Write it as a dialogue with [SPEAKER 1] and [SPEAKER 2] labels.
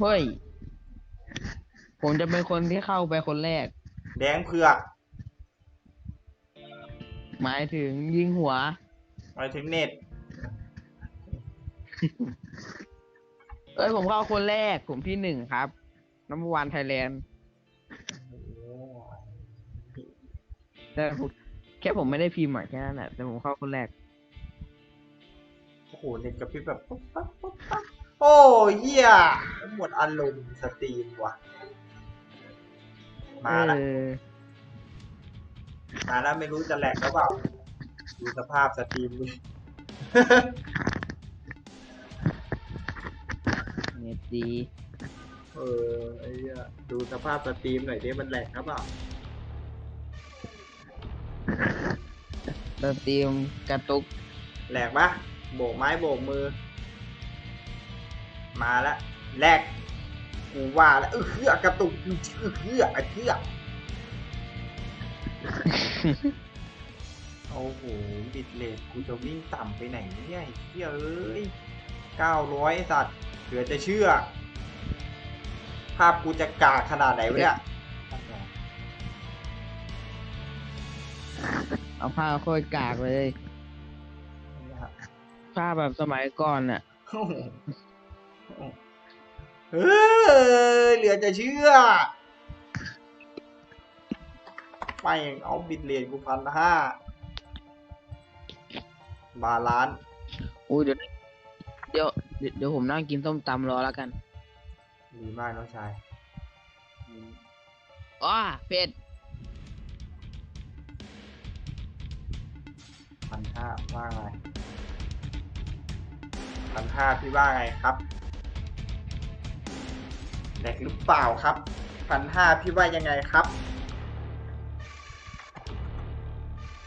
[SPEAKER 1] เฮ้ย ผมจะเป็นคนที่เข้าไปคนแรก
[SPEAKER 2] แดงเผือก
[SPEAKER 1] หมายถึงยิงหัว
[SPEAKER 2] หมายถึงเน็ต
[SPEAKER 1] เอ้ยผมเข้าคนแรกผมที่หนึ่งครับน้ำวันไทยแลนด์แต่ผมแค่ผมไม่ได้พิมพ์อะแค่นั้นแหละแต่ผมเข้าคนแรก
[SPEAKER 2] โอ้โห เน็ตกระพริบแบบปุ๊บปั๊บปุ๊บปั๊บ โอ้เหี้ยหมดอารมณ์สตรีมว่ะ มาแล้ว
[SPEAKER 1] เออ
[SPEAKER 2] มาแล้วไม่รู้จะแหลกหรือเปล่า ดูสภาพสตรีมดิ
[SPEAKER 1] เน็ตดี
[SPEAKER 2] เออไอ้เหี้ยดูสภาพสตรีมหน่อยดิมันแหลกหรือเปล่า
[SPEAKER 1] สตรีมกระตุก
[SPEAKER 2] แหลกปะโบกไม้โบกมือ มาแล้วแหลกกูว่าแล้วเออเฮือกระตุกเออเฮือไอ้เฮือโอ้โหบิดเลทกูจะวิ่งต่ำไปไหนเนี่ยไอ้เหี้ยเอ้ยเก้าร้อยสัตว์เหลือจะเชื่อ ภาพกูจะกากขนาดไหนวะเนี่ย
[SPEAKER 1] เอาผ้าโคตรกากเลย ผ้าแบบสมัยก่อนน่ะ
[SPEAKER 2] เฮ้ยเหลือจะเชื่อไม่งเอาบิดเลนกูพันห้าบาลานซ์
[SPEAKER 1] อุ้ยเดี๋ยวเดี๋ยวเดี๋ยวเดี๋ยวผมนั่งกินส้มตำรอแล้วกัน
[SPEAKER 2] ดีมากน้องชาย
[SPEAKER 1] อ้าเป็ด
[SPEAKER 2] พันห้าว่าไงพันห้าพี่ว่าไงครับ แหลกหรือเปล่าครับพันห้าพี่ว่ายังไงครับ